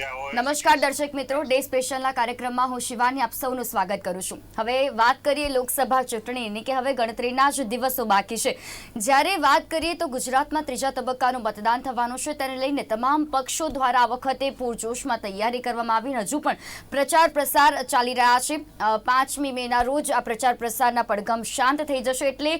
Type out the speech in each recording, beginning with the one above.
નમસ્કાર દર્શક મિત્રો, ડે સ્પેશિયલના કાર્યક્રમમાં હું શિવાની આપ સૌનું સ્વાગત કરું છું. હવે વાત કરીએ લોકસભા ચૂંટણીની કે હવે ગણતરીના જ દિવસો બાકી છે. જ્યારે વાત કરીએ તો ગુજરાતમાં ત્રીજા તબક્કાનું મતદાન થવાનું છે, તેને લઈને તમામ પક્ષો દ્વારા આ વખતે પૂરજોશમાં તૈયારી કરવામાં આવી. હજુ પણ પ્રચાર પ્રસાર ચાલી રહ્યા છે. પાંચમી મેના રોજ આ પ્રચાર પ્રસારના પડઘમ શાંત થઈ જશે એટલે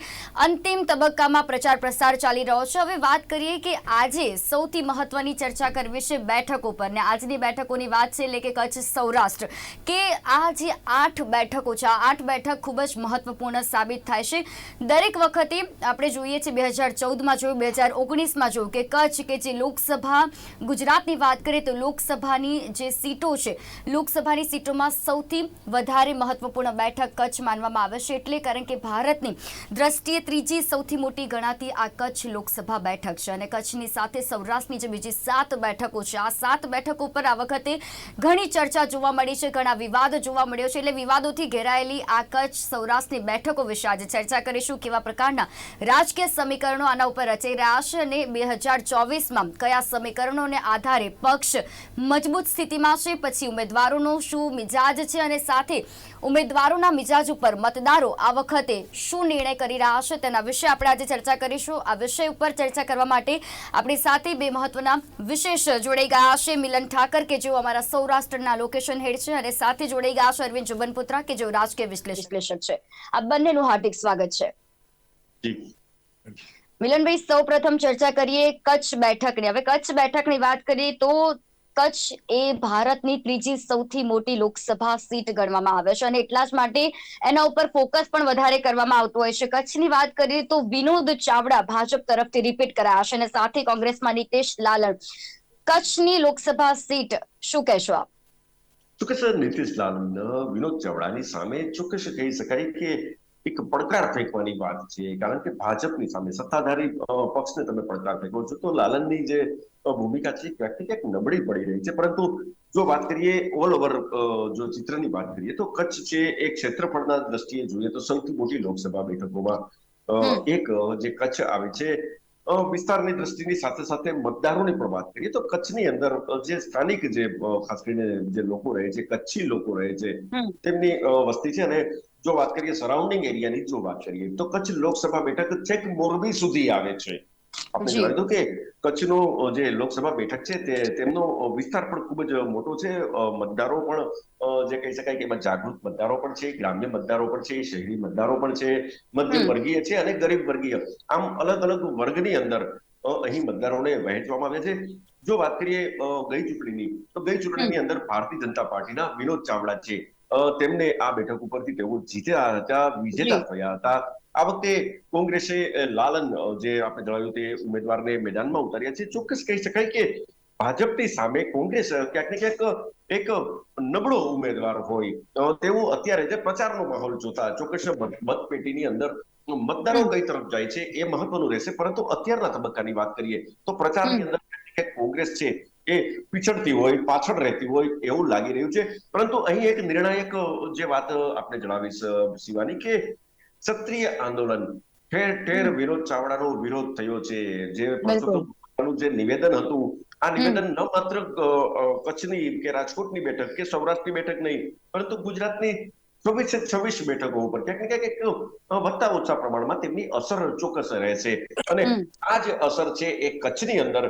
અંતિમ તબક્કામાં પ્રચાર પ્રસાર ચાલી રહ્યો છે. હવે વાત કરીએ કે આજે સૌથી મહત્વની ચર્ચા કરવી છે બેઠક ઉપર ને આજની બેઠકોની વાત છે, એટલે કે કચ્છ સૌરાષ્ટ્ર, કે આ જે આઠ બેઠકો છે, આ આઠ બેઠક ખૂબ જ મહત્વપૂર્ણ સાબિત થાય છે. દરેક વખતે આપણે જોઈએ છીએ બે હજાર ચૌદમાં જોયું, બે હજાર ઓગણીસમાં જોયું કે કચ્છ કે જે લોકસભા, ગુજરાતની વાત કરીએ તો લોકસભાની જે સીટો છે, લોકસભાની સીટોમાં સૌથી વધારે મહત્વપૂર્ણ બેઠક કચ્છ માનવામાં આવે છે, એટલે કારણ કે ભારતની દ્રષ્ટિએ ત્રીજી સૌથી મોટી ગણાતી આ કચ્છ લોકસભા બેઠક છે. અને કચ્છની સાથે સૌરાષ્ટ્રની જે બીજી સાત બેઠકો છે, આ સાત બેઠકો પર આ વખતે ઘણી ચર્ચા જોવા મળી છે, ઘણા વિવાદ જોવા મળ્યો છે, એટલે વિવાદોથી ઘેરાયેલી આ કચ્છ સૌરાષ્ટ્રની બેઠકો વિશે આજે ચર્ચા કરીશું કેવા પ્રકારના રાજકીય સમીકરણો આના ઉપર રચાઈ રહ્યા છે અને બે હજાર ચોવીસમાં કયા સમીકરણોને આધારે પક્ષ મજબૂત સ્થિતિમાં છે, પછી ઉમેદવારોનો શું મિજાજ છે અને સાથે ઉમેદવારોના મિજાજ ઉપર મતદારો આ વખતે શું નિર્ણય કરી રહ્યા છે તેના વિશે આપણે આજે ચર્ચા કરીશું. આ વિષય ઉપર ચર્ચા કરવા માટે આપણી સાથે બે મહત્વના વિશેષ જોડાઈ ગયા છે. મિલન ઠાકર કે જેઓ અમારા સૌરાષ્ટ્રના લોકેશન હેડ છે અને સાથે જોડાઈ ગયા છે અરવિંદ જુબનપુત્રા કે જેઓ રાજકીય વિશ્લેષક. છે. આ બંનેનું હાર્દિક સ્વાગત છે. મિલનભાઈ સૌ પ્રથમ ચર્ચા કરીએ કચ્છ બેઠકની. હવે કચ્છ બેઠકની વાત કરીએ તો કચ્છ એ ભારતની ત્રીજી સૌથી મોટી લોકસભા સીટ ગણવામાં આવે છે અને એટલા જ માટે એના ઉપર ફોકસ પણ વધારે કરવામાં આવતું હોય છે. કચ્છની વાત કરીએ તો વિનોદ ચાવડા ભાજપ તરફથી રિપીટ કરાયા છે અને સાથે કોંગ્રેસમાં નીતેશ લાલણ કચ્છની લોકસભા સીટ શું કહેશો આપ? ચોક્કસ નીતિશ લાલ વિનોદ ચાવડાની સામે ચોક્કસ કહી શકાય કે એક પડકાર ફેંકવાની વાત છે કારણ કે ભાજપની સામે સત્તાધારી પક્ષને તમે પડકાર ફેંકો છો તો લાલનની જે ભૂમિકા છે ક્યાંક ક્યાંક નબળી પડી રહી છે. પરંતુ જો વાત કરીએ ઓલ ઓવર જો ચિત્રની વાત કરીએ તો કચ્છ છે એ ક્ષેત્રફળના દ્રષ્ટિએ જોઈએ તો સૌથી મોટી લોકસભા બેઠકોમાં એક જે કચ્છ આવે છે વિસ્તારની દ્રષ્ટિની સાથે સાથે મતદારોની પણ વાત કરીએ તો કચ્છની અંદર જે સ્થાનિક જે ખાસ કરીને જે લોકો રહે છે કચ્છી લોકો રહે છે તેમની વસ્તી છે અને જો વાત કરીએ સરાઉન્ડિંગ એરિયાની જો વાત કરીએ તો કચ્છ લોકસભા બેઠક છેક મોરબી સુધી આવે છે. આપણે. જણાવી દઉં કે કચ્છનો જે લોકસભા બેઠક છે તે તેમનો વિસ્તાર પણ ખૂબ જ મોટો છે. મતદારો પણ જે કહી શકાય કે એમાં જાગૃત મતદારો પણ છે ગ્રામ્ય મતદારો પણ છે શહેરી મતદારો પણ છે મધ્યમ વર્ગીય છે અને ગરીબ વર્ગીય. આમ અલગ અલગ વર્ગની અંદર અહીં મતદારોને વહેંચવામાં આવે છે. જો વાત કરીએ ગઈ ચૂંટણીની તો ગઈ ચૂંટણીની અંદર ભારતીય જનતા પાર્ટીના વિનોદ ચાવડા છે. તેમને આ બેઠક ઉપરથી તેઓ જીત્યા હતા વિજેતા થયા હતા. આ વખતે કોંગ્રેસે લાલન જે આપણે જણાવ્યું તે ઉમેદવારને મેદાનમાં ઉતાર્યા છે, ચોક્કસ કહી શકાય કે ભાજપની સામે કોંગ્રેસ ક્યાંક ને ક્યાંક એક નબળો ઉમેદવાર હોય. તેવું અત્યારે જે પ્રચારનો માહોલ જોતા ચોક્કસ મતપેટીની અંદર મતદારો કઈ તરફ જાય છે એ મહત્વનું રહેશે. પરંતુ અત્યારના તબક્કાની વાત કરીએ તો પ્રચારની અંદર કોંગ્રેસ છે એ પીછળતી હોય, પાછળ રહેતી હોય એવું લાગી રહ્યું છે. પરંતુ અહીં એક નિર્ણાયક જે વાત આપણે જણાવીશ શિવાની કે ક્ષત્રિય આંદોલન. ઠેર ઠેર વિરોધ ચાવડાનો વિરોધ થયો છે. જે જે નિવેદન હતું. આ નિવેદન ન માત્ર કચ્છની કે રાજકોટની બેઠક કે સૌરાષ્ટ્રની બેઠક નહીં પરંતુ ગુજરાતની છવ્વીસે છવ્વીસ બેઠકો ઉપર. ક્યાંક ને ક્યાંક વધતા ઓછા પ્રમાણમાં તેમની અસર ચોક્કસ રહેશે અને આ જે અસર છે એ કચ્છની અંદર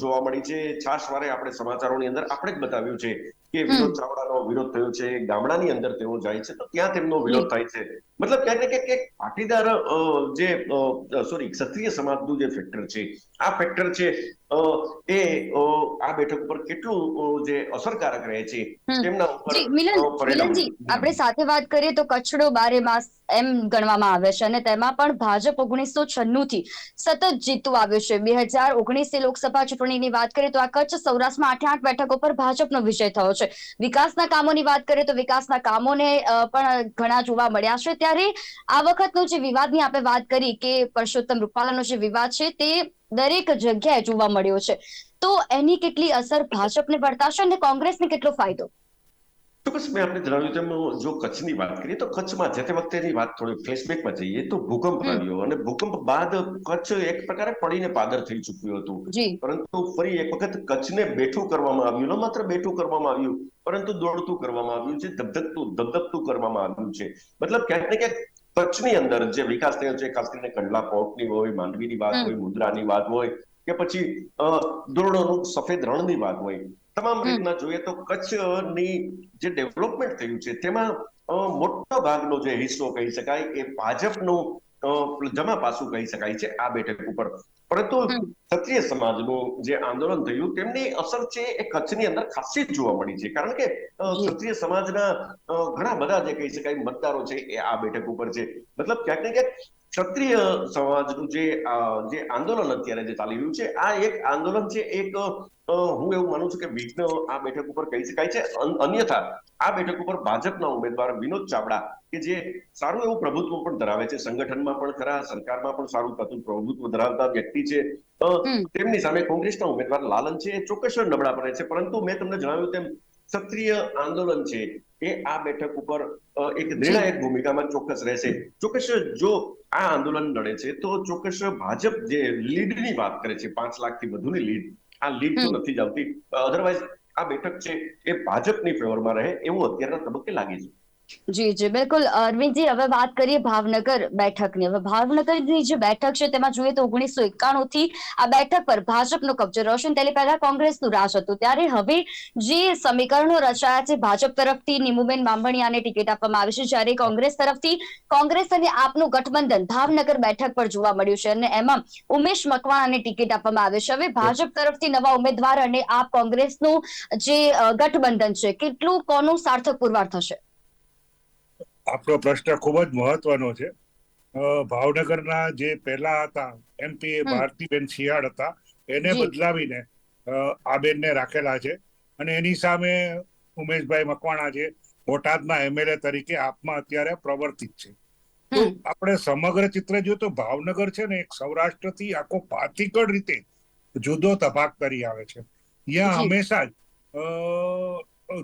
જોવા મળી છે. છાશવારે આપણે સમાચારોની અંદર આપણે જ બતાવ્યું છે કે. વિરોધ ચાવડાનો વિરોધ થયો છે. ગામડાની અંદર તેઓ જાય છે. તો ત્યાં તેમનો વિરોધ થાય છે. મતલબ ક્યાંક ને ક્યાંક પાટીદાર જે સોરી ક્ષત્રિય સમાજનું જે ફેક્ટર છે આ ફેક્ટર છે એ આ બેઠક ઉપર કેટલું જે અસરકારક રહે છે તેમના ઉપર મિલન મિલનજી આપણે સાથે વાત કરીએ તો કચ્છડો બારે માસ એમ ગણવામાં આવે છે અને તેમાં પણ ભાજપ ઓગણીસો છન્નું થી સતત જીતતું આવ્યું છે. બે હજાર ઓગણીસ લોકસભા ચૂંટણીની વાત કરીએ તો આ કચ્છ સૌરાષ્ટ્રમાં આઠે આઠ બેઠકો પર ભાજપનો વિજય થયો છે. વિકાસના કામોની વાત કરીએ તો વિકાસના કામોને પણ ઘણા જોવા મળ્યા છે. ત્યારે આ વખતનો જે વિવાદની આપણે વાત કરી કે પરસોત્તમ રૂપાલાનો જે વિવાદ છે, તે દરેક જગ્યાએ જોવા મળ્યો છે. તો એની કેટલી અસર ભાજપને વર્તાશે અને કોંગ્રેસને કેટલો ફાયદો? ચોક્કસ મેં આપને જણાવ્યું તેમ જો કચ્છની વાત કરીએ તો કચ્છમાં જે તે વખતેની વાત થોડી ફ્લેશબેકમાં જઈએ તો ભૂકંપ આવ્યો અને ભૂકંપ બાદ કચ્છ એક પ્રકારે પડીને પાદર થઈ ચૂક્યું હતું. પરંતુ ફરી એક વખત કચ્છને બેઠું કરવામાં આવ્યું ન માત્ર બેઠું કરવામાં આવ્યું પરંતુ દોડતું કરવામાં આવ્યું છે ધબધકતું ધબધકતું કરવામાં આવ્યું છે. મતલબ ક્યાંક ને ક્યાંક કચ્છની અંદર જે વિકાસ થયો છે ખાસ કરીને કંડલા પોર્ટની હોય માંડવીની વાત. હોય મુદ્રાની વાત હોય કે પછી અ, સફેદ રણની વાત હોય. તમામ રીતના જોઈએ તો કચ્છની જે ડેવલપમેન્ટ થયું છે તેમાં મોટા ભાગનો જે હિસ્સો કહી શકાય એ ભાજપનું જમા પાસું કહી શકાય છે આ બેઠક ઉપર. પરંતુ. ક્ષત્રિય સમાજનું જે આંદોલન થયું તેમની અસર છે એ કચ્છની અંદર ખાસી જ જોવા મળી છે. કારણ કે ક્ષત્રિય સમાજના ઘણા બધા જે કહી શકાય મતદારો છે એ આ બેઠક ઉપર છે. મતલબ ક્યાંક ને ક્યાંક ક્ષત્રિય સમાજનું જે જે આંદોલન અત્યારે જે ચાલી રહ્યું છે આ એક આંદોલન છે એક હું એવું માનું છું કે વિઘ્ન આ બેઠક ઉપર કહી શકાય છે. અન્યથા આ બેઠક ઉપર ભાજપના ઉમેદવાર વિનોદ ચાવડા કે જે સારું એવું પ્રભુત્વ પણ ધરાવે છે સંગઠનમાં પણ ખરા સરકારમાં પણ સારું થતું પ્રભુત્વ ધરાવતા વ્યક્તિ છે. તેમની સામે કોંગ્રેસના ઉમેદવાર લાલન છે એ ચોક્કસ નબળા પડે છે. પરંતુ મેં તમને જણાવ્યું તેમ ક્ષત્રિય આંદોલન છે એ આ બેઠક ઉપર એક નિર્ણાયક ભૂમિકામાં ચોક્કસ રહેશે. ચોક્કસ જો આ આંદોલન લડે છે. તો ચોક્કસ ભાજપ જે લીડની વાત કરે છે પાંચ લાખથી વધુની લીડ આ લીડ તો નથી જ આવતી. અધરવાઇઝ આ બેઠક છે એ ભાજપની ફેવરમાં રહે એવું અત્યારના તબક્કે લાગે છે. જી જી, બિલકુલ. અરવિંદજી, હવે વાત કરીએ ભાવનગર બેઠકની. હવે ભાવનગરની જે બેઠક છે, તેમાં જોઈએ તો ઓગણીસો એકાણું થી આ બેઠક પર ભાજપનો કબજો રોશન તેની પહેલા કોંગ્રેસનું રાજ હતું. ત્યારે હવે જે સમીકરણો રચાયા છે, ભાજપ તરફથી, નીમુબેન બાંભણિયાને ટિકિટ આપવામાં આવી છે. જ્યારે કોંગ્રેસ તરફથી કોંગ્રેસ અને આપનું ગઠબંધન ભાવનગર બેઠક પર જોવા મળ્યું છે અને એમાં ઉમેશ મકવાણાને ટિકિટ આપવામાં આવે છે. હવે ભાજપ તરફથી નવા ઉમેદવાર અને આપ કોંગ્રેસનું જે ગઠબંધન છે, કેટલું, કોનું સાર્થક પુરવાર થશે? આપણો પ્રશ્ન ખૂબ જ મહત્વનો છે. ભાવનગરના જે પહેલા હતા એમપી હમ. ભારતીબેન શિયાળ હતા એને બદલાવીને આ બેનને રાખેલા છે. અને એની સામે ઉમેશભાઈ મકવાણા છે બોટાદના એમએલએ તરીકે આપમાં અત્યારે પ્રવર્તિત છે. તો આપણે સમગ્ર ચિત્ર જોયું તો ભાવનગર છે ને એક સૌરાષ્ટ્રથી આખો પાતિકડ રીતે જુદો તભાગ કરી આવે છે. ત્યાં હંમેશા જ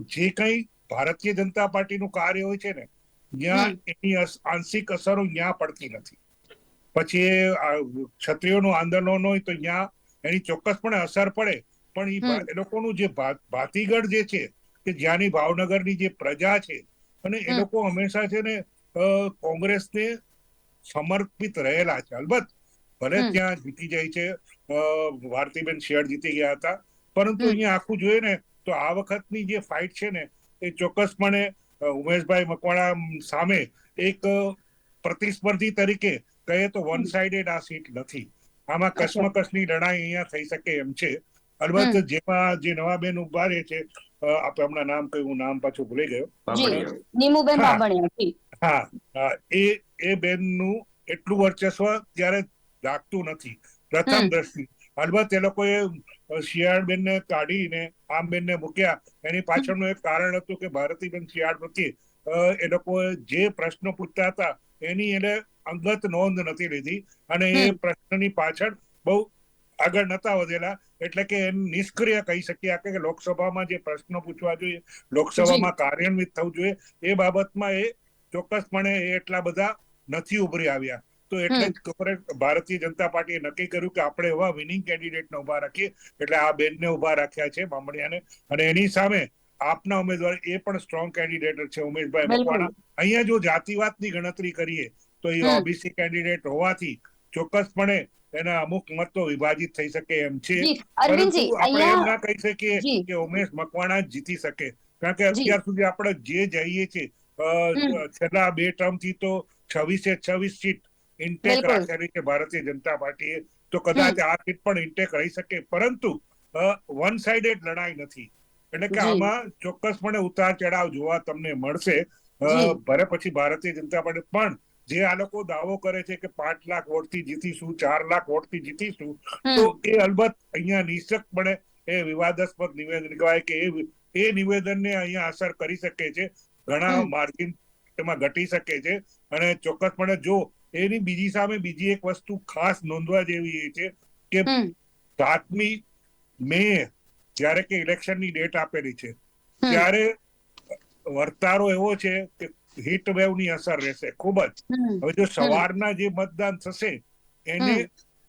જે કંઈ ભારતીય જનતા પાર્ટીનું કાર્ય હોય છે ને ત્યાં એની આંશિક અસરો ત્યાં પડતી નથી. પછી એ ક્ષત્રિયોનું આંદોલન હોય તો ત્યાં એની ચોક્કસપણે અસર પડે પણ. એ લોકોનું જે ભાતીગઢ જે છે કે જ્યાંની ભાવનગરની જે પ્રજા છે અને એ લોકો હંમેશા છે ને કોંગ્રેસને સમર્પિત રહેલા છે. અલબત્ત ભલે ત્યાં જીતી જાય છે ભારતીબેન શિયાળ જીતી ગયા હતા પરંતુ. અહીંયા આખું જોઈએ ને તો આ વખતની જે ફાઇટ છે ને એ ચોક્કસપણે ઉમેશભાઈ મકવાણા સામે એક પ્રતિસ્પર્ધી તરીકે કહે તો વન સાઇડેડ આ સીટ નથી. આમાં. કશ્મકશની લડાઈ અહીંયા થઈ શકે એમ છે. અલબત્ત જેમાં જે નવા બેન ઊભા રહે છે આપણે હમણાં નામ કહ્યું નામ પાછું ભૂલી ગયો. નીમુબેન હા. એ એ બેનનું એટલું વર્ચસ્વ ત્યારે લાગતું નથી. પ્રથમ. દ્રષ્ટિ. અલબત્ત એ લોકોએ શિયાળ બેનને કાઢીને આમ બેનને મૂક્યા. એની પાછળનું એક કારણ હતું કે ભારતીબેન શિયાળ પ્રત્યે એ લોકો જે પ્રશ્નો પૂછતા હતા એની એને અંગત નોંધ નથી લીધી. અને એ પ્રશ્નની પાછળ બહુ આગળ નતા વધેલા. એટલે કે નિષ્ક્રિય કહી શકીએ કે લોકસભામાં જે પ્રશ્નો પૂછવા જોઈએ લોકસભામાં કાર્યાન્વિત થવું જોઈએ એ બાબતમાં એ ચોક્કસપણે એટલા બધા નથી ઉભરી આવ્યા. તો એટલે જ કોંગ્રેસ ભારતીય જનતા પાર્ટીએ નક્કી કર્યું કે આપણે એવા વિનિંગ કેન્ડિડેટને ઊભા રાખીએ એટલે આ બેનને ઊભા રાખ્યા છે બામણિયાને. અને એની સામે આપના ઉમેદવાર એ પણ સ્ટ્રોંગ કેન્ડિડેટ છે ઉમેશભાઈ મકવાણા. અહીંયા જો જાતિવાદની ગણતરી કરીએ તો એ ઓબીસી કેન્ડિડેટ હોવાથી ચોક્કસપણે એના અમુક મતો વિભાજિત થઈ શકે એમ છે. પરંતુ આપણે એમ ના કહી શકીએ કે ઉમેશ મકવાણા જીતી શકે. કારણ કે અત્યાર સુધી આપણે જે જઈએ છીએ છેલ્લા બે ટર્મથી તો છવ્વીસે છવ્વીસ સીટ ઇન્ટેક રાખેલી છે ભારતીય જનતા પાર્ટીએ. તો કદાચ આ સીટ પણ ઇન્ટેક રહી શકે. પરંતુ વન સાઇડેડ લડાઈ નથી. એટલે કે આમાં ચોક્કસપણે ઉતાર ચઢાવ જોવા તમને મળશે. ભલે પછી ભારતીય જનતા પાર્ટી. પણ જે આ લોકો દાવો કરે છે કે પાંચ લાખ વોટથી જીતીશું ચાર લાખ વોટથી જીતીશું તો એ અલબત્ત અહીંયા નિશ્ચકપણે એ વિવાદાસ્પદ નિવેદન કહેવાય કે એ નિવેદનને અહીંયા અસર કરી શકે છે. ઘણા. માર્જિન એમાં ઘટી શકે છે. અને ચોક્કસપણે જો એની બીજી સામે બીજી એક વસ્તુ ખાસ નોંધવા જેવી એ છે કે સાતમી મે જ્યારે કે ઇલેક્શનની ડેટ આપેલી છે ત્યારે વર્તારો એવો છે કે હીટ વેવની અસર રહેશે ખૂબ જ. હવે જો સવારના જે મતદાન થશે એને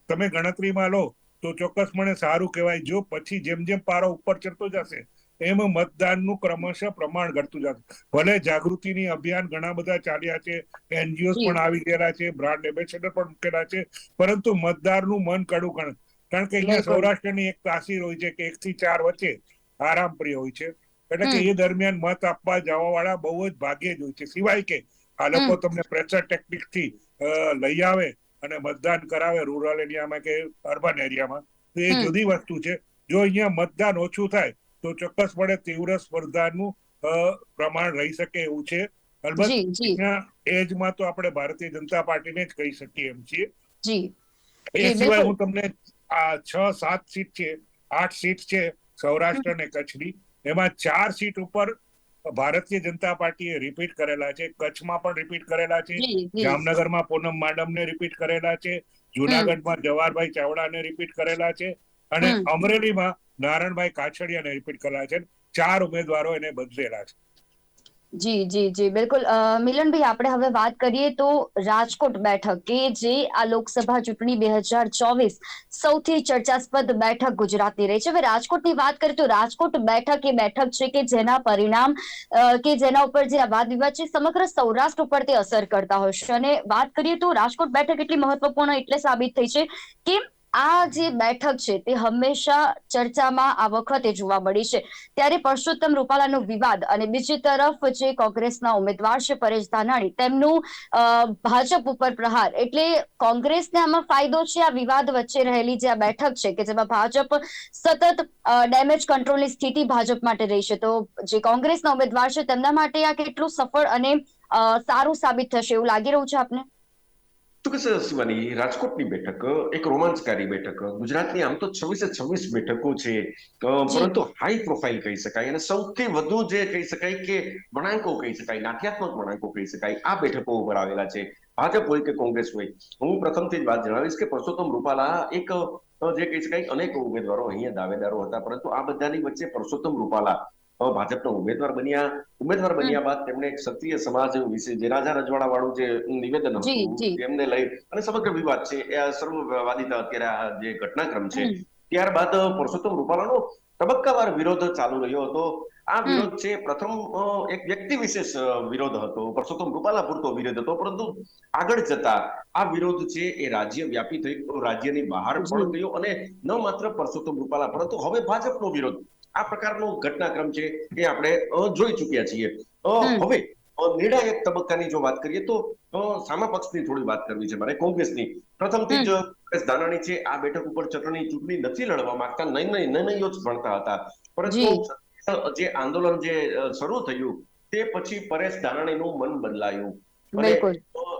તમે ગણતરીમાં લો તો ચોક્કસપણે સારું કહેવાય. જો પછી જેમ જેમ પારો ઉપર ચડતો જશે એમ મતદાનનું ક્રમશઃ પ્રમાણ ઘટતું જશે ભલે જાગૃતિની અભિયાન ઘણા બધા ચાલ્યા છે એનજીઓ પણ આવી ગયેલા છે બ્રાન્ડ એમ્બેસેડર પણ મૂકેલા છે પરંતુ મતદારનું મન કડું કણ કારણ કે અહીંયા સૌરાષ્ટ્રની એક તાસીર હોય છે કે એક થી ચાર વચ્ચે આરામ પ્રિય હોય છે. એટલે કે એ દરમિયાન મત આપવા જવા વાળા બહુ જ ભાગ્યે જ હોય છે. સિવાય કે આ લોકો તમને પ્રેશર ટેકનિકથી લઈ આવે અને મતદાન કરાવે રૂરલ એરિયામાં કે અર્બન એરિયામાં તો એ જુદી વસ્તુ છે. જો અહીંયા મતદાન ઓછું થાય તો ચોક્કસપણે તીવ્ર સ્પર્ધાનું પ્રમાણ રહી શકે એવું છે. અલબત્ત એજમાં તો આપણે ભારતીય જનતા પાર્ટીને જ કહી શકીએ એમ છીએ. એ સિવાય હું તમને આ છ સાત સીટ છે આઠ સીટ છે સૌરાષ્ટ્ર અને કચ્છની. એમાં ચાર સીટ ઉપર ભારતીય જનતા પાર્ટીએ રિપીટ કરેલા છે. કચ્છમાં પણ રિપીટ કરેલા છે. જામનગરમાં પૂનમ માડમને રિપીટ કરેલા છે. જુનાગઢમાં જવાહરભાઈ ચાવડાને રિપીટ કરેલા છે. અને અમરેલીમાં નારણભાઈ કાછડિયાને રિપીટ કરેલા છે. ચાર ઉમેદવારો એને બદલેલા છે. જી જી જી, બિલકુલ. મિલનભાઈ, આપણે હવે વાત કરીએ તો રાજકોટ બેઠક કે જે આ લોકસભા ચૂંટણી બે હજાર ચોવીસ સૌથી ચર્ચાસ્પદ બેઠક ગુજરાતની રહી છે. હવે રાજકોટની વાત કરીએ તો રાજકોટ બેઠક એ બેઠક છે કે જેના પરિણામ કે જેના ઉપર જે વાદ વિવાદ છે સમગ્ર સૌરાષ્ટ્ર ઉપર તે અસર કરતા હોય છે. અને વાત કરીએ તો રાજકોટ બેઠક એટલી મહત્વપૂર્ણ એટલે સાબિત થઈ છે કે આ જે બેઠક છે તે હંમેશા ચર્ચામાં આ વખતે જોવા મળી છે. ત્યારે પરસોત્તમ રૂપાલાનો વિવાદ અને બીજી તરફ જે કોંગ્રેસના ઉમેદવાર છે પરેશ ધાનાણી, તેમનું ભાજપ ઉપર પ્રહાર. એટલે કોંગ્રેસને આમાં ફાયદો છે? આ વિવાદ વચ્ચે રહેલી જે આ બેઠક છે કે જેમાં ભાજપ સતત ડેમેજ કંટ્રોલની સ્થિતિ ભાજપ માટે રહી છે. તો જે કોંગ્રેસના ઉમેદવાર છે તેમના માટે આ કેટલું સફળ અને સારું સાબિત થશે એવું લાગી રહ્યું છે આપને? ચોક્કસ શિવાની રાજકોટની બેઠક એક રોમાંચકારી બેઠક ગુજરાતની આમ તો છવ્વીસે છવ્વીસ બેઠકો છે. પરંતુ હાઈ પ્રોફાઇલ કહી શકાય અને સૌથી વધુ જે કહી શકાય કે વણાંકો કહી શકાય નાટ્યાત્મક વણાંકો કહી શકાય આ બેઠકો ઉપર આવેલા છે. ભાજપ હોય કે કોંગ્રેસ હોય હું પ્રથમથી જ વાત જણાવીશ કે પરસોત્તમ રૂપાલા એક જે કહી શકાય અનેક ઉમેદવારો અહીંયા દાવેદારો હતા પરંતુ આ બધાની વચ્ચે પરસોત્તમ રૂપાલા ભાજપના ઉમેદવાર બન્યા. ઉમેદવાર બન્યા બાદ તેમણે એક ક્ષત્રિય સમાજ વિશે જે રાજા રજવાડા વાળું જે નિવેદન હતું તેમને લઈ અને સમગ્ર વિવાદ છે એ આ સર્વવાદિતા અત્યારે આ જે ઘટનાક્રમ છે ત્યારબાદ પુરુષોત્તમ રૂપાલાનો તબક્કાવાર વિરોધ ચાલુ રહ્યો હતો. આ વિરોધ છે પ્રથમ એક વ્યક્તિ વિશેષ વિરોધ હતો. પરસોત્તમ રૂપાલા પૂરતો વિરોધ હતો પરંતુ આગળ જતા આ વિરોધ છે એ રાજ્ય વ્યાપી થઈ રાજ્યની બહાર પણ ગયો અને ન માત્ર પરસોત્તમ રૂપાલા પરંતુ હવે ભાજપનો વિરોધ આ પ્રકારનો ઘટનાક્રમ છે એ આપણે જોઈ ચૂક્યા છીએ. હવે નિર્ણાયક તબક્કાની જો વાત કરીએ તો સામા પક્ષની થોડી વાત કરવી છે મારે કોંગ્રેસની. પ્રથમથી જ કોંગ્રેસ ધાનાણી છે આ બેઠક ઉપર ચટણી ચૂંટણી નથી લડવા માંગતા નહીં નહીં જ ભણતા હતા. પરંતુ જે. આંદોલન જે શરૂ થયું તે પછી પરેશ ધાનાણીનું મન બદલાયું. અને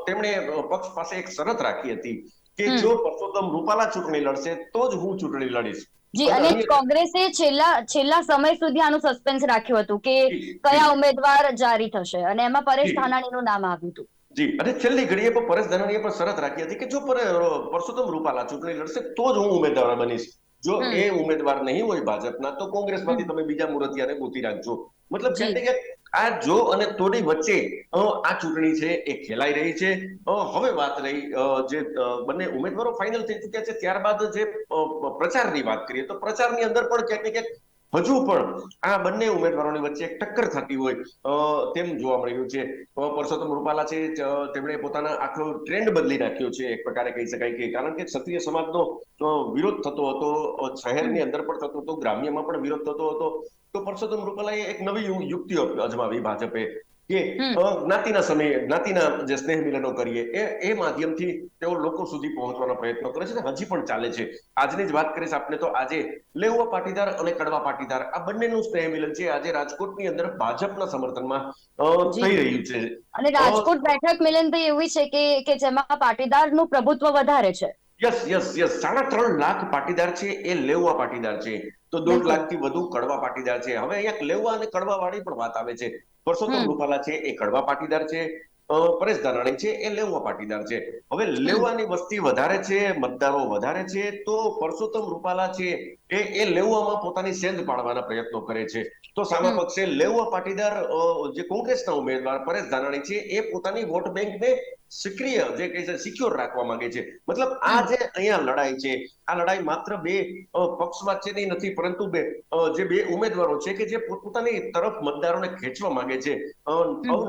તેમણે પક્ષ પાસે એક શરત રાખી હતી. કે. જો પરસોત્તમ રૂપાલા ચૂંટણી લડશે તો જ હું ચૂંટણી લડીશ. જી અને કોંગ્રેસે છેલ્લા છેલ્લા સમય સુધી આનું સસ્પેન્સ રાખ્યું હતું કે કયા ઉમેદવાર જારી થશે. અને એમાં પરેશ. ધાનાણીનું નામ આવ્યું હતું. જી અને છેલ્લી ઘડીએ પણ પરેશ ધાનાણીએ પણ શરત રાખી હતી કે જો પર- પરસોત્તમ રૂપાલા ચૂંટણી લડશે તો જ હું ઉમેદવાર બનીશ. જો એ ઉમેદવાર નહીં હોય ભાજપના તો કોંગ્રેસમાંથી તમે બીજા મુરતિયાને ગોતી રાખજો. મતલબ જી. આ જો અને તોડી વચ્ચે આ ચૂંટણી છે, એ ખેલાઈ રહી છે. હવે વાત રહી જે બંને ઉમેદવારો ફાઇનલ થઈ ચુક્યા છે. ત્યારબાદ જે પ્રચારની વાત કરીએ તો પ્રચારની અંદર પણ ક્યાંક ને ક્યાંક હજુ પણ આ બંને ઉમેદવારોની વચ્ચે ટક્કર થતી હોય તેમ જોવા મળી રહ્યું છે પરસોત્તમ રૂપાલા છે તેમણે પોતાના આખો ટ્રેન્ડ બદલી નાખ્યો છે, એક પ્રકારે કહી શકાય કે. કારણ કે ક્ષત્રિય સમાજનો વિરોધ થતો હતો શહેરની અંદર પણ થતો હતો, ગ્રામ્યમાં પણ વિરોધ થતો હતો. તો પરસોત્તમ રૂપાલાએ એક નવી યુ- યુક્તિ અપ- અજમાવી ભાજપે. કે જ્ઞાતિના સમયે જ્ઞાતિના જે સ્નેહ મિલનો કરીએ એ એ માધ્યમથી તેઓ લોકો સુધી પહોંચવાનો પ્રયત્ન કરે છે હજી પણ ચાલે છે. આજની જ વાત કરીશ આપણે તો આજે લેવા પાટીદાર અને કડવા પાટીદાર આ બંનેનું સ્નેહ મિલન છે આજે રાજકોટની અંદર ભાજપના સમર્થનમાં. થઈ રહ્યું છે. અને રાજકોટ બેઠક મિલનભાઈ એવી છે કે કે જેમાં પાટીદારનું પ્રભુત્વ વધારે છે. Yes yes yes. સાડા ત્રણ લાખ પાટીદાર છે એ લેવા પાટીદાર છે. તો દોઢ બિલકુલ. લાખથી વધુ કડવા પાટીદાર છે. હવે અહીંયા લેવા અને કડવા વાળી પણ વાત આવે છે. પરસોત્તમ રૂપાલા છે એ કડવા પાટીદાર છે. પરેશ ધાનાણી છે એ લેવા પાટીદાર છે. હવે લેવાની વસ્તી વધારે છે મતદારો વધારે છે તો પરસોત્તમ રૂપાલા છે એ એ લેવામાં પોતાની સેંધ પાડવાના પ્રયત્નો કરે છે. તો સામા પક્ષે લેવા પાટીદાર જે કોંગ્રેસના ઉમેદવાર પરેશ ધાનાણી છે એ પોતાની વોટ બેંકને સક્રિય જે કહે છે સિક્યોર રાખવા માંગે છે. મતલબ આ જે અહીંયા લડાઈ છે આ લડાઈ માત્ર બે પક્ષ વચ્ચેની નથી પરંતુ બે જે બે ઉમેદવારો છે કે જે પોતપોતાની તરફ મતદારોને ખેંચવા માંગે છે.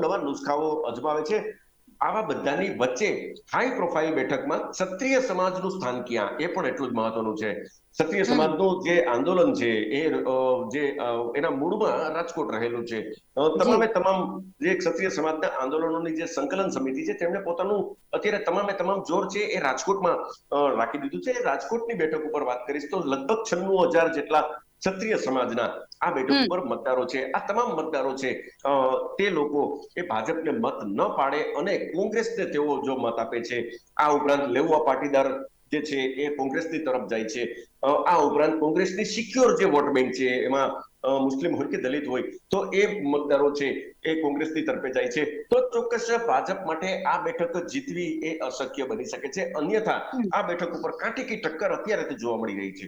નવા નુસ્ખાઓ અજમાવે છે. આવા બધાની વચ્ચે હાઈ પ્રોફાઇલ બેઠકમાં ક્ષત્રિય સમાજનું સ્થાન ક્યાં? એ પણ એટલું જ મહત્વનું છે. ક્ષત્રિય સમાજનું જે આંદોલન છે એ જે એના મૂળમાં રાજકોટ રહેલું છે. તમામે તમામ જે ક્ષત્રિય સમાજના આંદોલનોની જે સંકલન સમિતિ છે તેમણે પોતાનું અત્યારે તમામે તમામ જોર છે એ રાજકોટમાં રાખી દીધું છે. રાજકોટની બેઠક ઉપર વાત કરીશ તો લગભગ છન્નું હજાર જેટલા ક્ષત્રિય સમાજના આ બેઠક ઉપર મતદારો છે. આ તમામ મતદારો છે તે લોકો એ ભાજપને મત ન પાડે અને કોંગ્રેસને તેઓ જો મત આપે છે આ ઉપરાંત લેવા પાટીદાર જે છે એ કોંગ્રેસની તરફ જાય છે. આ ઉપરાંત કોંગ્રેસની સિક્યોર જે વોટ બેંક છે એમાં મુસ્લિમ હોય કે દલિત હોય તો એ મતદારો છે એ કોંગ્રેસની તરફે જાય છે. તો ચોક્કસ ભાજપ માટે આ બેઠક જીતવી એ અશક્ય બની શકે છે. અન્યથા આ બેઠક ઉપર કાંટીકી ટક્કર અત્યારે જોવા મળી રહી છે.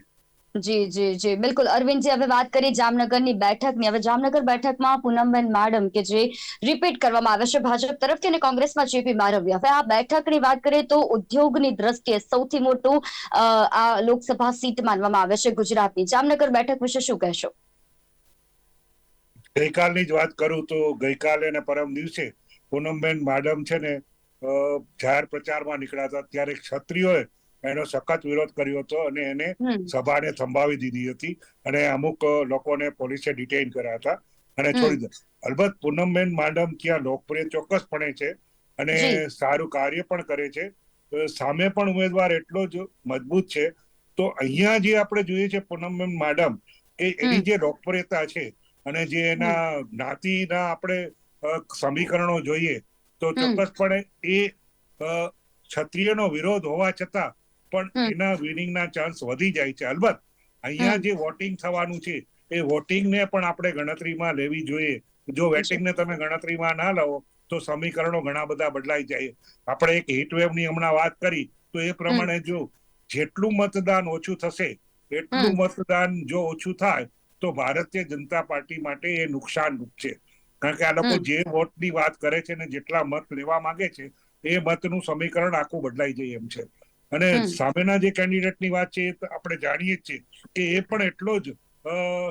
જી જી જી. બિલકુલ. અરવિંદજી, હવે વાત કરી જામનગરની બેઠકની. હવે જામનગર બેઠકમાં પૂનમબેન માડમ કે જે રિપીટ કરવામાં આવે છે ભાજપ તરફથી અને કોંગ્રેસમાં જેપી મારવી હવે આ બેઠકની વાત કરીએ તો ઉદ્યોગની દ્રષ્ટિએ સૌથી મોટું આ લોકસભા સીટ માનવામાં આવે છે ગુજરાતની. જામનગર બેઠક વિશે શું કહેશો? ગઈકાલની જ વાત કરું તો ગઈકાલે અને પરમ દિવસે પૂનમબેન માડમ છે ને જાહેર પ્રચારમાં નીકળ્યા હતા. ત્યારે ક્ષત્રિયોએ એનો સખત વિરોધ કર્યો હતો અને એને સભાને થંભાવી દીધી હતી અને અમુક લોકોને પોલીસે ડિટેઇન કર્યા હતા. અને છોડી દીધા અલબત્ત પૂનમબેન માંડમ ત્યાં લોકપ્રિય ચોક્કસપણે છે અને સારું કાર્ય પણ કરે છે. સામે પણ ઉમેદવાર એટલો જ મજબૂત છે. તો અહીંયા જે આપણે જોઈએ છે પૂનમબેન માડમ એ એની જે લોકપ્રિયતા છે અને જે એના જ્ઞાતિના આપણે સમીકરણો જોઈએ તો ચોક્કસપણે એ ક્ષત્રિયનો વિરોધ હોવા છતાં પણ એના વિનિંગના ચાન્સ વધી જાય છે. અલબત્ત અહીંયા જે વોટિંગ થવાનું છે એ વોટિંગને પણ આપણે ગણતરીમાં લેવી જોઈએ. જો વેટિંગને તમે ગણતરીમાં ના લો તો સમીકરણો ઘણા બધા બદલાઈ જાય. આપણે એક હીટવેવની હમણાં વાત કરી તો એ પ્રમાણે જો જેટલું મતદાન ઓછું થશે એટલું મતદાન જો ઓછું થાય તો ભારતીય જનતા પાર્ટી માટે એ નુકસાનરૂપ છે. કારણ કે આ લોકો. જે વોટની વાત કરે છે ને જેટલા મત લેવા માંગે છે એ મતનું સમીકરણ આખું બદલાઈ જાય એમ છે. અને. સામેના જે કેન્ડિડેટની વાત છે એ આપણે જાણીએ જ છીએ કે એ પણ એટલો જ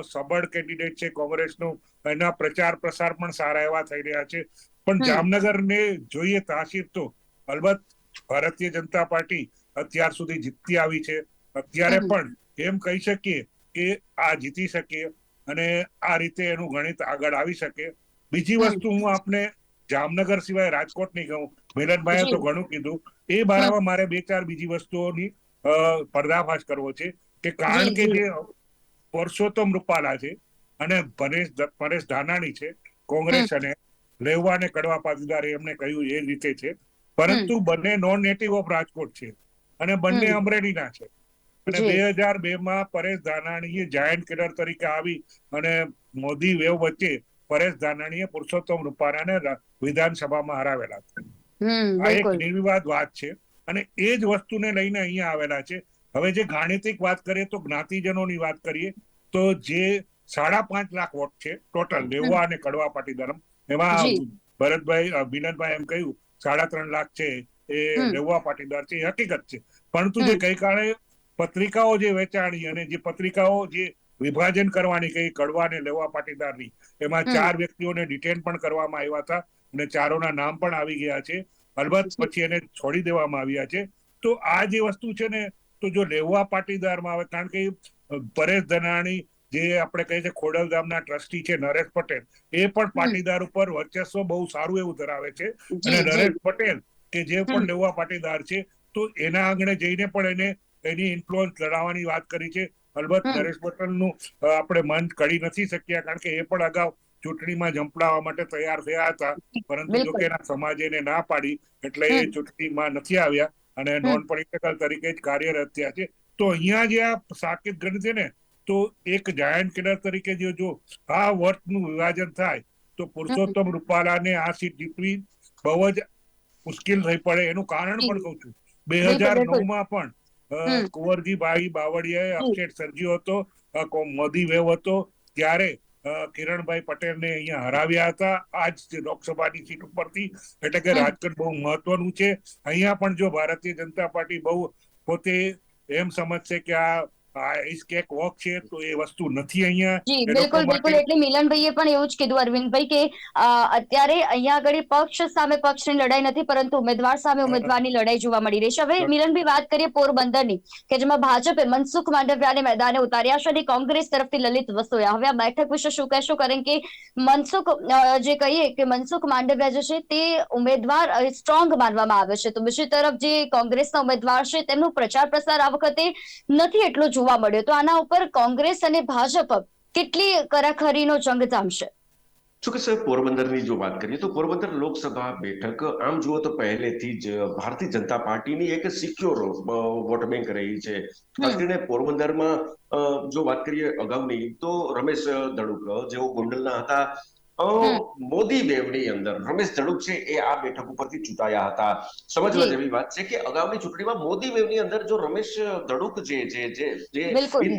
સબળ કેન્ડિડેટ છે કોંગ્રેસનો. એના પ્રચાર પ્રસાર પણ સારા એવા થઈ રહ્યા છે. પણ. જામનગરને જોઈએ તાસીર તો અલબત્ત ભારતીય જનતા પાર્ટી અત્યાર સુધી જીતતી આવી છે. અત્યારે પણ એમ કહી શકીએ કે આ જીતી શકે અને આ રીતે એનું ગણિત આગળ આવી શકે. બીજી વસ્તુ હું આપને જામનગર સિવાય રાજકોટની કહું. મિલનભાઈએ તો ઘણું કીધું. એ બારામાં મારે બે ચાર બીજી વસ્તુઓની પર્દાફાશ કરવો છે કે કારણ કે જે પરસોત્તમ રૂપાલા છે અને પરેશ પરેશ ધાનાણી છે કોંગ્રેસ અને લેવા અને કડવા પાટીદાર એમને કહ્યું એ રીતે છે. પરંતુ બંને નોન નેટિવ ઓફ રાજકોટ છે અને બંને. અમરેલીના છે. અને બે હજાર બે માં પરેશ ધાનાણીએ જાયન્ટ કિલર તરીકે આવી અને મોદી વેવ વચ્ચે પરેશ ધાનાણીએ પુરુષોત્તમ રૂપાલાને વિધાનસભામાં હરાવેલા છે. આ એક નિર્વિવાદ વાત છે અને એ જ વસ્તુને લઈને અહીંયા આવેલા છે. હવે જે ગાણિતિક વાત કરીએ તો જ્ઞાતિજનોની વાત કરીએ તો જે સાડા પાંચ લાખ વોટ છે ટોટલ લેવા અને કડવા પાટીદાર એમાં ભરતભાઈ વિનોદભાઈ એમ કહ્યું સાડા ત્રણ લાખ છે એ. લેવા પાટીદાર છે એ હકીકત છે. પરંતુ જે. ગઈકાલે પત્રિકાઓ જે વેચાણી અને જે પત્રિકાઓ જે વિભાજન કરવાની કઈ કડવા અને લેવા પાટીદારની. એમાં ચાર વ્યક્તિઓને ડિટેન પણ કરવામાં આવ્યા હતા અને ચારોના નામ પણ આવી ગયા છે. અલબત્ત પછી એને છોડી દેવામાં આવ્યા છે. તો આ જે વસ્તુ છે ને તો જો લેવા પાટીદારમાં આવે કારણ કે પરેશ ધનાણી જે આપણે કહીએ છીએ ખોડલધામના ટ્રસ્ટી છે નરેશ પટેલ એ પણ પાટીદાર ઉપર વર્ચસ્વ બહુ સારું એવું ધરાવે છે. અને નરેશ પટેલ કે જે પણ. લેવા પાટીદાર છે તો એના આંગણે જઈને પણ એને એની ઇન્ફ્લુઅન્સ લડાવવાની વાત કરી છે. અલબત્ત નરેશ પટેલનું આપણે મન કરી નથી શક્યા કારણ કે એ પણ અગાઉ ચૂંટણીમાં ઝંપલાવવા માટે તૈયાર થયા હતા. પરંતુ જો કે એના સમાજે ના પાડી એટલે એ ચૂંટણીમાં નથી આવ્યા અને નોન પોલિટિકલ તરીકે જ કાર્યરત થયા છે. તો અહીંયા જે આ સાકેત ગણ છે ને તો એક જાયન્ટ કિલર તરીકે જો જો આ વર્ષનું વિભાજન થાય તો પુરુષોત્તમ રૂપાલાને આ સીટ જીતવી બહુ જ મુશ્કેલ થઈ પડે. એનું કારણ પણ કહું છું. બે હજાર બિલકુલ. માં પણ. કુંવરજીભાઈ બાવળિયાએ અપસેટ સર્જ્યો હતો. મોદી વેવ હતો. ત્યારે કિરણભાઈ પટેલને અહીંયા હરાવ્યા હતા. આજ લોકસભાની સીટ ઉપરથી. એટલે કે રાજકોટ બહુ મહત્વનું છે. અહીંયા પણ જો ભારતીય જનતા પાર્ટી બહુ પોતે એમ સમજશે કે આ આ ઇસકેક વોક છે તો એ વસ્તુ નથી અહીંયા. જી બિલકુલ બિલકુલ. એટલે મિલનભાઈએ પણ એવું જ કીધું અરવિંદભાઈ કે અત્યારે અહીંયા આગળ પક્ષ સામે પક્ષની લડાઈ નથી પરંતુ ઉમેદવાર સામે ઉમેદવારની લડાઈ જોવા મળી રહી છે. હવે મિલનભાઈ વાત કરીએ પોરબંદરની કે જેમાં ભાજપે મનસુખ માંડવિયાને મેદાને ઉતાર્યા છે અને કોંગ્રેસ તરફથી લલિત વસોયા. હવે આ બેઠક વિશે શું કહેશો? કારણ કે મનસુખ જે કહીએ કે મનસુખ માંડવિયા જે છે તે ઉમેદવાર સ્ટ્રોંગ માનવામાં આવે છે. તો બીજી તરફ જે કોંગ્રેસના ઉમેદવાર છે તેમનો પ્રચાર પ્રસાર આ વખતે નથી એટલો જોવા મળ્યો. તો આના ઉપર કોંગ્રેસ અને ભાજપ કેટલી કરાખરીનો જંગ જામશે? ચોક્કસ પોરબંદરની જો વાત કરીએ તો પોરબંદર લોકસભા બેઠક આમ જુઓ તો પહેલેથી જ ભારતીય જનતા પાર્ટીની એક સિક્યોર વોટ બેંક રહી છે. ખાસ કરીને પોરબંદરમાં જો વાત કરીએ અગાઉની તો રમેશ દડુક જેઓ ગોંડલના હતા. મોદી બેવડી અંદર રમેશ દડુક છે એ આ બેઠક ઉપરથી ચૂંટાયા હતા. સમજવા જેવી વાત છે કે અગાઉની ચૂંટણીમાં મોદી વેવની અંદર જો રમેશ ધડુક જે જે જે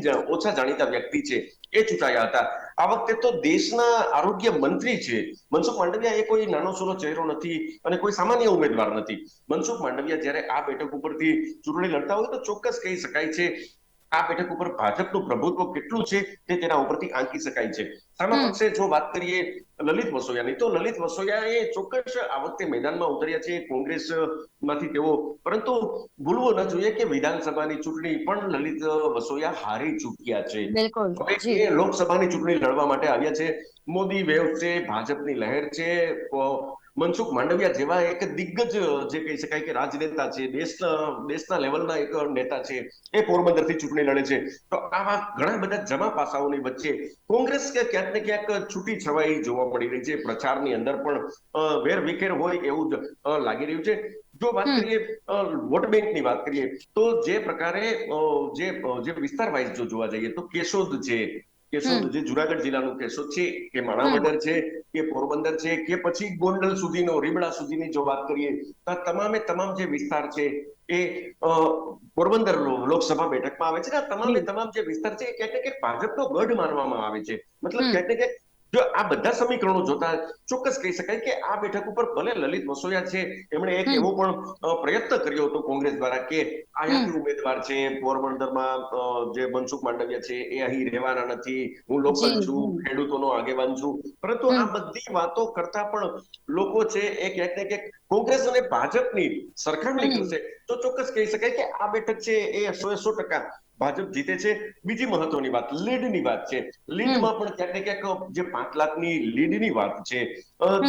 જે ઓછા જાણીતા વ્યક્તિ છે એ ચૂંટાયા હતા. આ વખતે તો દેશના આરોગ્ય મંત્રી છે. મનસુખ માંડવિયા એ કોઈ નાનો સૂનો ચહેરો નથી અને કોઈ સામાન્ય ઉમેદવાર નથી. મનસુખ માંડવિયા જ્યારે આ બેઠક ઉપરથી ચૂંટણી લડતા હોય તો ચોક્કસ કહી શકાય છે આ બેઠક ઉપર ભાજપનું પ્રભુત્વ કેટલું છે તે તેના ઉપરથી આંકી શકાય છે. સામા પક્ષે જો વાત કરીએ લલિત વસોયાની તો લલિત વસોયા એ ચોક્કસ આ વખતે મેદાનમાં ઉતર્યા છે કોંગ્રેસમાંથી તેઓ. પરંતુ ભૂલવું ન જોઈએ કે વિધાનસભાની ચૂંટણી પણ લલિત વસોયા હારી ચૂક્યા છે. એ લોકસભાની ચૂંટણી લડવા માટે આવ્યા છે. મોદી વેવ છે ભાજપની લહેર છે મનસુખ માંડવિયા જેવા એક દિગ્ગજ જે કહી શકાય કે રાજનેતા છે દેશના દેશના લેવલના એક નેતા છે એ પોરબંદરથી ચૂંટણી લડે છે. તો આવા ઘણા બધા જમા પાસાઓની વચ્ચે કોંગ્રેસ કે ક્યાંક ને ક્યાંક છૂટી છવાઈ જોવા મળી રહી છે. પ્રચારની અંદર પણ અ, વેર વિખેર હોય એવું જ લાગી રહ્યું છે. જો વાત કરીએ વોટ વોટ બેંકની વાત કરીએ તો જે પ્રકારે જે જે વિસ્તાર વાઇઝ જો જોવા જઈએ તો કેશોદ છે કેશોદ જે જુનાગઢ જિલ્લાનું કેશોદ છે કે માણાવદર છે કે પોરબંદર છે કે પછી ગોંડલ સુધીનો રીબડા સુધીની જો વાત કરીએ તો તમામે તમામ જે વિસ્તાર છે એ પોરબંદર લોકસભા બેઠકમાં આવે છે ને આ તમામે તમામ જે વિસ્તાર છે એ ક્યાંક ને ક્યાંક ભાજપનો ગઢ માનવામાં આવે છે. મતલબ. ક્યાંક ને ક્યાંક જો આ બધા સમીકરણો જોતા ચોક્કસ કહી શકાય કે આ બેઠક ઉપર ભલે લલિત વસોયા છે એમણે એક એવો પણ પ્રયત્ન કર્યો હતો કોંગ્રેસ દ્વારા કે આયાથી ઉમેદવાર છે પોરબંદરમાં જે મનસુખ માંડવિયા છે એ અહીં રહેવાના નથી. હું લોકલ છું. ખેડૂતોનો આગેવાન છું. પરંતુ આ બધી વાતો કરતા પણ લોકો છે એ ક્યાંક ને ક્યાંક કોંગ્રેસ અને ભાજપની સરખામણી. કરશે. તો ચોક્કસ કહી શકાય કે આ બેઠક છે એ સો સો ટકા ભાજપ જીતે છે. બીજી મહત્વની વાત લીડની વાત છે. લીડમાં પણ ક્યાંક ને ક્યાંક જે પાંચ લાખની લીડની વાત છે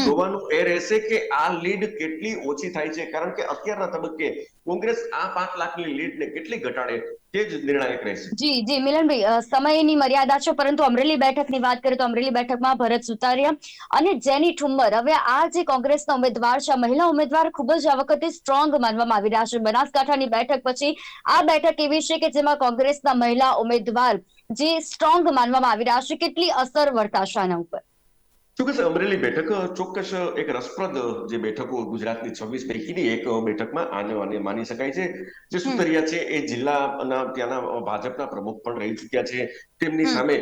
જોવાનું એ રહેશે કે આ લીડ કેટલી ઓછી થાય છે. કારણ કે અત્યારના તબક્કે કોંગ્રેસ આ પાંચ લાખની લીડને કેટલી ઘટાડે? તે જ નિર્ણાયક રહેશે. જી જી, મિલનભાઈ સમયની મર્યાદા છે, પરંતુ અમરેલી બેઠકની વાત કરીએ તો અમરેલી બેઠકમાં ભરત સુતારિયા અને જેની ઠુમ્મર. હવે આ જે કોંગ્રેસના ઉમેદવાર છે મહિલા ઉમેદવાર ખૂબ જ આ વખતે સ્ટ્રોંગ માનવામાં આવી રહ્યા છે. બનાસકાંઠાની બેઠક પછી આ બેઠક એવી છે કે જેમાં કોંગ્રેસના મહિલા ઉમેદવાર જે સ્ટ્રોંગ માનવામાં આવી રહ્યા છે, કેટલી અસર વર્તાશે આના ઉપર? ચોક્કસ અમરેલી બેઠક ચોક્કસ એક રસપ્રદ જે બેઠકો ગુજરાતની છવ્વીસ પૈકીની એક બેઠકમાં આને આને માની શકાય છે. જે સુતરિયા છે એ જિલ્લાના ત્યાંના ભાજપના પ્રમુખ પણ રહી ચુક્યા છે. તેમની સામે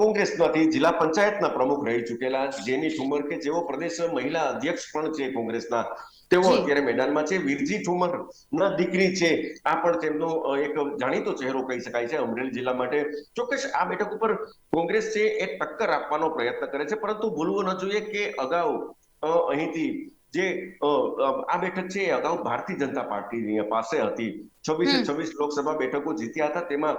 કોંગ્રેસમાંથી જિલ્લા પંચાયતના પ્રમુખ રહી ચૂકેલા જેની ઠુમર કે જેઓ પ્રદેશ મહિલા અધ્યક્ષ પણ છે કોંગ્રેસના. તેઓ અત્યારે મેદાનમાં છે. વીરજી ઠુમર ના દીકરી છે. આ પણ તેમનો એક જાણીતો ચહેરો કહી શકાય છે અમરેલી જિલ્લા માટે. ચોક્કસ આ બેઠક ઉપર કોંગ્રેસ છે એ ટક્કર આપવાનો પ્રયત્ન કરે છે. પરંતુ ભૂલવું ન જોઈએ કે અગાઉ અહીંથી જે આ બેઠક છે અગાઉ ભારતીય જનતા પાર્ટીની પાસે હતી. છવ્વીસે છવ્વીસ લોકસભા બેઠકો જીત્યા હતા. તેમાં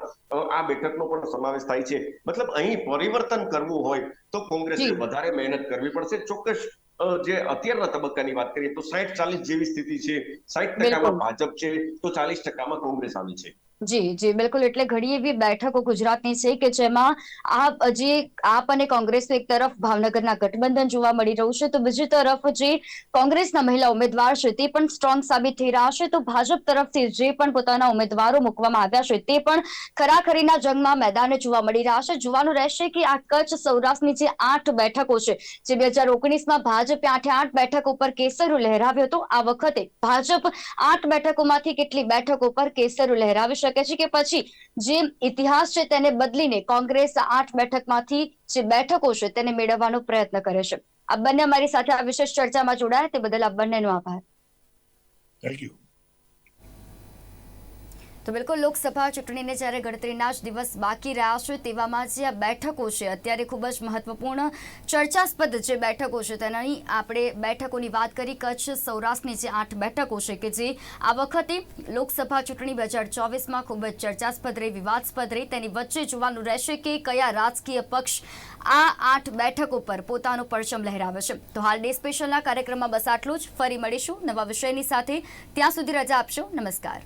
આ બેઠકનો પણ સમાવેશ થાય છે. મતલબ અહીં પરિવર્તન કરવું હોય તો કોંગ્રેસે. વધારે મહેનત કરવી પડશે. ચોક્કસ જે અત્યારના તબક્કાની વાત કરીએ તો સાઠ ચાલીસ જેવી સ્થિતિ છે. સાઠ ટકામાં ભાજપ છે તો ચાલીસ ટકામાં કોંગ્રેસ આવી છે. જી જી, બિલકુલ. એટલે ઘણી એવી બેઠકો ગુજરાતની છે કે જેમાં આપ, જે આપ અને કોંગ્રેસનું એક તરફ ભાવનગરના ગઠબંધન જોવા મળી રહ્યું છે, તો બીજી તરફ જે કોંગ્રેસના મહિલા ઉમેદવાર છે તે પણ સ્ટ્રોંગ સાબિત થઈ રહ્યા છે, તો ભાજપ તરફથી જે પણ પોતાના ઉમેદવારો મૂકવામાં આવ્યા છે તે પણ ખરાખરીના જંગમાં મેદાને જોવા મળી રહ્યા છે. જોવાનું રહેશે કે આ કચ્છ સૌરાષ્ટ્રની જે આઠ બેઠકો છે, જે બે હજાર ઓગણીસમાં ભાજપે આઠે આઠ બેઠકો પર કેસરો લહેરાવ્યો હતો, આ વખતે ભાજપ આઠ બેઠકોમાંથી કેટલી બેઠકો પર કેસરો લહેરાવી શકે શકે છે કે પછી જે ઇતિહાસ છે તેને બદલીને કોંગ્રેસ આઠ બેઠકમાંથી જે બેઠકો છે તેને મેળવવાનો પ્રયત્ન કરે છે. આ બંને અમારી સાથે આ વિશેષ ચર્ચામાં જોડાયા તે બદલ આ બંનેનો આભાર. થેન્ક યુ તો બિલકુલ લોકસભા ચૂંટણીને જ્યારે ગણતરીના જ દિવસ બાકી રહ્યા છે, તેવામાં જે આ બેઠકો છે, અત્યારે ખૂબ જ મહત્વપૂર્ણ, ચર્ચાસ્પદ જે બેઠકો છે, તેની આપણે બેઠકોની વાત કરી. કચ્છ, સૌરાષ્ટ્રની જે આઠ બેઠકો છે કે જે આ વખતે લોકસભા ચૂંટણી બે હજાર ચોવીસમાં ખૂબ જ ચર્ચાસ્પદ રહી, વિવાદસ્પદ રહી. તેની વચ્ચે જોવાનું રહેશે કે કયા રાજકીય પક્ષ આ આઠ બેઠકો પર પોતાનો પરચમ લહેરાવે છે. તો હાલ ડે સ્પેશિયલના કાર્યક્રમમાં બસ આટલું જ. ફરી મળીશું નવા વિષયની સાથે. ત્યાં સુધી રજા આપશો. નમસ્કાર.